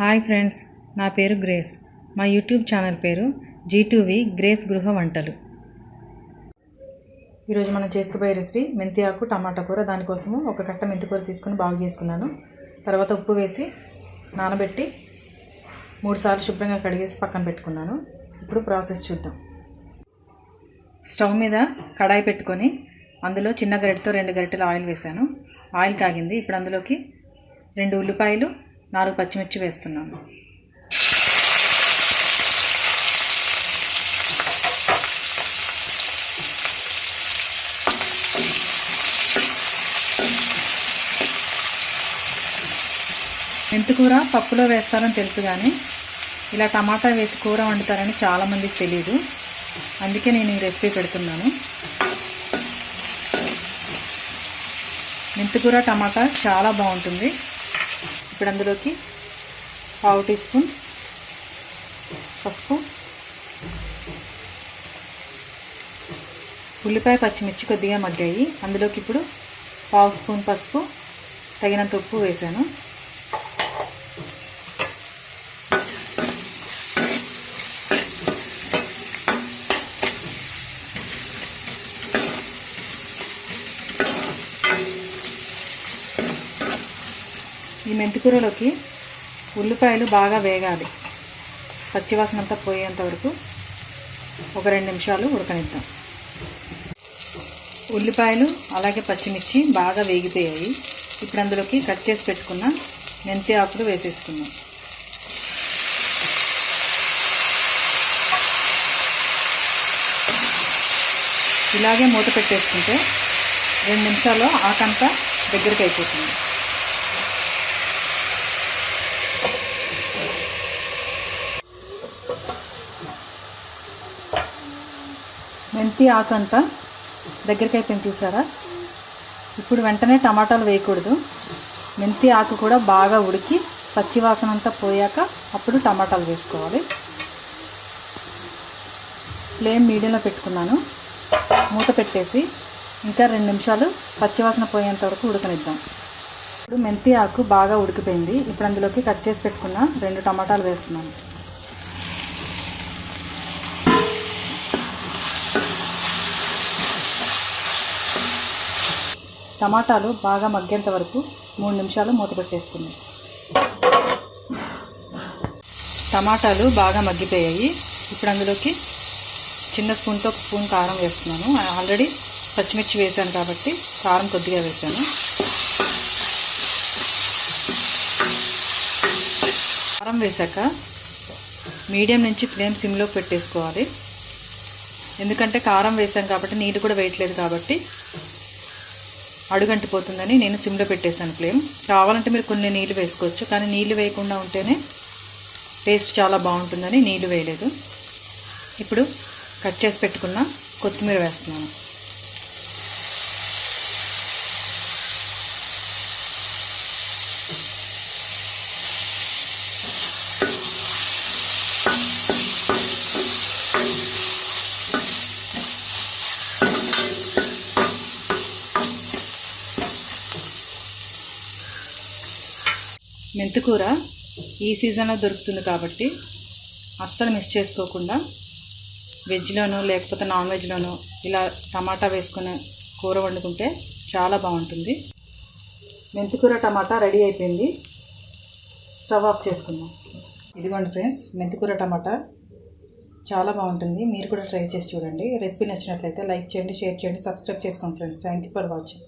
Hi friends నా పేరు grace. మా యూట్యూబ్ ఛానల్ పేరు జీటూవి గ్రేస్ గృహ వంటలు. ఈరోజు మనం చేసుకుపోయే రెసిపీ మెంతి ఆకు టమాటా కూర. దానికోసము ఒక కట్ట మెంతి కూర తీసుకుని బాగు చేసుకున్నాను. తర్వాత ఉప్పు వేసి నానబెట్టి మూడుసార్లు శుభ్రంగా కడిగేసి పక్కన పెట్టుకున్నాను. ఇప్పుడు ప్రాసెస్ చూద్దాం. స్టవ్ మీద కడాయి పెట్టుకొని అందులో చిన్న గరిటెతో రెండు గరిటెలు ఆయిల్ వేశాను. ఆయిల్ కాగింది. ఇప్పుడు అందులోకి రెండు ఉల్లిపాయలు నాలుగు పచ్చిమిర్చి వేస్తున్నాను. మెంతికూర పప్పులో వేస్తారని తెలుసు కానీ ఇలా టమాటా వేసి కూర వండుతారని చాలామందికి తెలియదు అందుకే నేను ఈ రెసిపీ పెడుతున్నాను. మెంతికూర టమాటా చాలా బాగుంటుంది. ఇప్పుడు అందులోకి పావు టీ స్పూన్ పసుపు ఉల్లిపాయ పచ్చిమిర్చి కొద్దిగా మగ్గాయి. అందులోకి ఇప్పుడు పావు స్పూన్ పసుపు తగినంత ఉప్పు వేసాను. ఈ మెంతికూరలోకి ఉల్లిపాయలు బాగా వేగాలి. పచ్చివాసన అంతా పోయేంత వరకు ఒక రెండు నిమిషాలు ఉడకనిద్దాం. ఉల్లిపాయలు అలాగే పచ్చిమిర్చి బాగా వేగిపోయాయి. ఇప్పుడు అందులోకి కట్ చేసి పెట్టుకున్న మెంతి ఆకులు వేసేసుకుందాం. ఇలాగే మూత పెట్టేసుకుంటే రెండు నిమిషాల్లో ఆకంతా దగ్గరికి అయిపోతుంది మెంతి ఆకు అంతా దగ్గరికి అయిపోయింది చూసారా? ఇప్పుడు వెంటనే టమాటాలు వేయకూడదు. మెంతి ఆకు కూడా బాగా ఉడికి పచ్చివాసన అంతా పోయాక అప్పుడు టమాటాలు వేసుకోవాలి. ఫ్లేమ్ మీడియంలో పెట్టుకున్నాను. మూత పెట్టేసి ఇంకా రెండు నిమిషాలు పచ్చివాసన పోయేంత వరకు ఉడకనిద్దాం. ఇప్పుడు మెంతి ఆకు బాగా ఉడికిపోయింది. ఇప్పుడు అందులోకి కట్ చేసి పెట్టుకున్న రెండు టమాటాలు వేస్తున్నాను. టమాటాలు బాగా మగ్గేంత వరకు మూడు నిమిషాలు మూత పెట్టేసుకుందాం. టమాటాలు బాగా మగ్గిపోయాయి. ఇప్పుడు అందులోకి చిన్న స్పూన్తో ఒక స్పూన్ కారం వేస్తున్నాను. ఆల్రెడీ పచ్చిమిర్చి వేసాను కాబట్టి కారం కొద్దిగా వేసాను. కారం వేశాక మీడియం నుంచి ఫ్లేమ్ సిమ్లో పెట్టేసుకోవాలి. ఎందుకంటే కారం వేసాం కాబట్టి నీళ్ళు కూడా వేయట్లేదు కాబట్టి అడుగంటిపోతుందని నేను సిమ్లో పెట్టేశాను ఫ్లేమ్. కావాలంటే మీరు కొన్ని నీళ్ళు వేసుకోవచ్చు కానీ నీళ్ళు వేయకుండా ఉంటేనే టేస్ట్ చాలా బాగుంటుందని నీళ్ళు వేయలేదు. ఇప్పుడు కట్ చేసి పెట్టుకున్న కొత్తిమీర వేస్తున్నాను. మెంతికూర ఈ సీజన్లో దొరుకుతుంది కాబట్టి అస్సలు మిస్ చేసుకోకుండా వెజ్లోనూ లేకపోతే నాన్ వెజ్లోనూ ఇలా టమాటా వేసుకుని కూర వండుకుంటే చాలా బాగుంటుంది. మెంతికూర టమాటా రెడీ అయిపోయింది. స్టవ్ ఆఫ్ చేసుకుందాం. ఇదిగోండి ఫ్రెండ్స్ మెంతికూర టమాటా చాలా బాగుంటుంది. మీరు కూడా ట్రై చేసి చూడండి. రెసిపీ నచ్చినట్లయితే లైక్ చేయండి షేర్ చేయండి సబ్స్క్రైబ్ చేసుకోండి friends. Thank you for watching